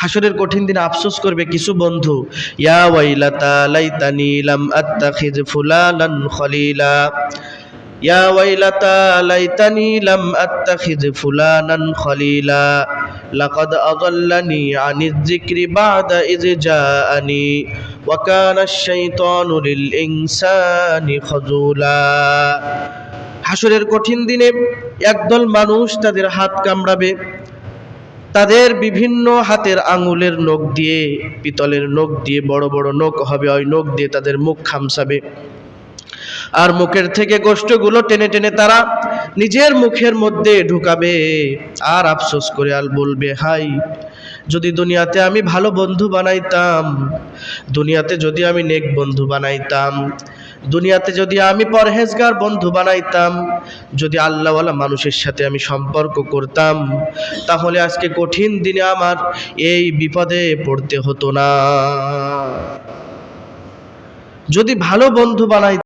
হাসরের কঠিন দিনে আফসোস করবে কিছু বন্ধু। ইয়া ওয়াইলাতা লাইতানি লাম আত্তাখিজ ফুলানান খলিলা। ইয়া ওয়াইলাতা লাইতানি লাম আত্তাখিজ ফুলানান খলিলা। লাকাদ আযাল্লানি আনিয যিকরি বা'দা ইয জাআনি। ওয়া কানা আশ-শাইতানু লিল ইনসানি খাযুলা। হাসরের কঠিন দিনে একদল মানুষ তাদের হাত কামড়াবে। তাদের বিভিন্ন হাতের আঙুলের নখ দিয়ে, পিতলের নখ দিয়ে, বড় বড় নখ হবে, ওই নখ দিয়ে তাদের মুখ খামসাবে। আর মুখের থেকে গোষ্ঠগুলো টেনে টেনে তারা নিজের মুখের মধ্যে ঢুকাবে। আর আফসোস করে আল বলবে, হাই, যদি দুনিয়াতে আমি ভালো বন্ধু বানাইতাম, দুনিয়াতে যদি আমি নেক বন্ধু বানাইতাম দুনিয়াতে যদি আমি পরহেজগার বন্ধু বানাইতাম, যদি আল্লাহওয়ালা মানুষের সাথে আমি সম্পর্ক করতাম, তাহলে আজকে কঠিন দিনে আমার এই বিপদে পড়তে হতো না। যদি ভালো বন্ধু বানাই